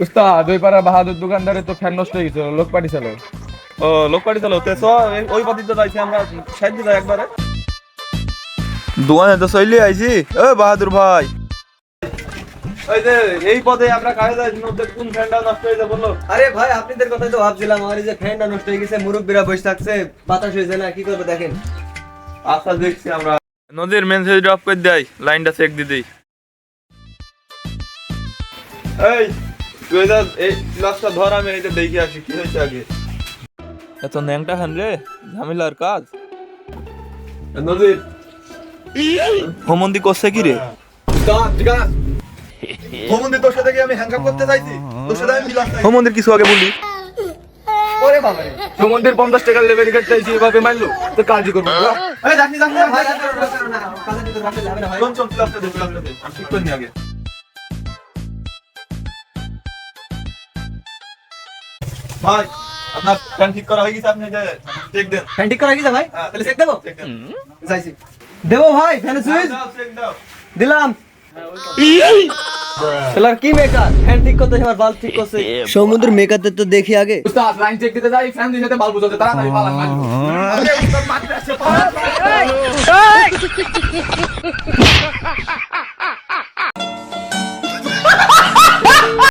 উস্তাদ ওই পাড়া বাহাদুর দোকানদারে তো ফ্যান নষ্ট হয়ে গেছিল লোক পাঠিয়েছিল। ও লোক চালো তে চ এই- ওই পদ্ধতিতে যাইছি আমরা সাইড দিয়ে যাই একবারে। দোকানে তো চলে আইছি। ও বাহাদুর ভাই। ওই যে এই পদে আমরা কাজে যাই কোন ফ্যানটা নষ্ট হয়ে বলল। আরে ভাই আপনাদের কথাই তো ভাবছিলাম আমার এই যে ফ্যানটা নষ্ট হয়ে গেছে মুরব্বীরা বসে থাকছে বাতাস হয়েছে না কি করবে দেখেন। আচ্ছা দেখছি আমরা। নদীর মেন সুইচ করে দেই লাইনটা চেক দিয়ে দিই। এই তুই এই গ্লাসটা ধর আমি এইটা দেখে আসি কি হয়েছে আগে এত ন্যাংটা খান রে ঝামেলার কাজ নদীর হোমন্দি করছে কি রে হোমন্দি তোর সাথে কি আমি হ্যাংআপ করতে চাইছি তোর সাথে আমি কিছু আগে বললি ওরে বাবা রে সমুদ্রের পঞ্চাশ টাকার লেভেল কাটতে এভাবে মারলো তো কাজই করব না। এই যাসনি যাসনি ভাই কাজের ভিতরে রাখলে যাবে না ভাই কোন চোখ গ্লাসটা দে গ্লাসটা দে ঠিক করে নি আগে ভাই আপনার ফ্যান ঠিক করা হয়ে গেছে আপনি যে চেক দেন। ফ্যান ঠিক করা হয়ে গেছে ভাই? হ্যাঁ, তাহলে চেক দেবো? যাইছি। দেবো ভাই ফ্যানের সুইচ দিলাম। শালার কি মেকার ফ্যান ঠিক করতে আমার বাল্ব ঠিক করছে। সমুদ্র মেকারদের তো দেখি আগে। উস্তাদ লাইন চেক দিতে যাই ফ্যান দিয়ে সাথে বাল বুঝাতে তাড়াতাড়ি পালান মারলো।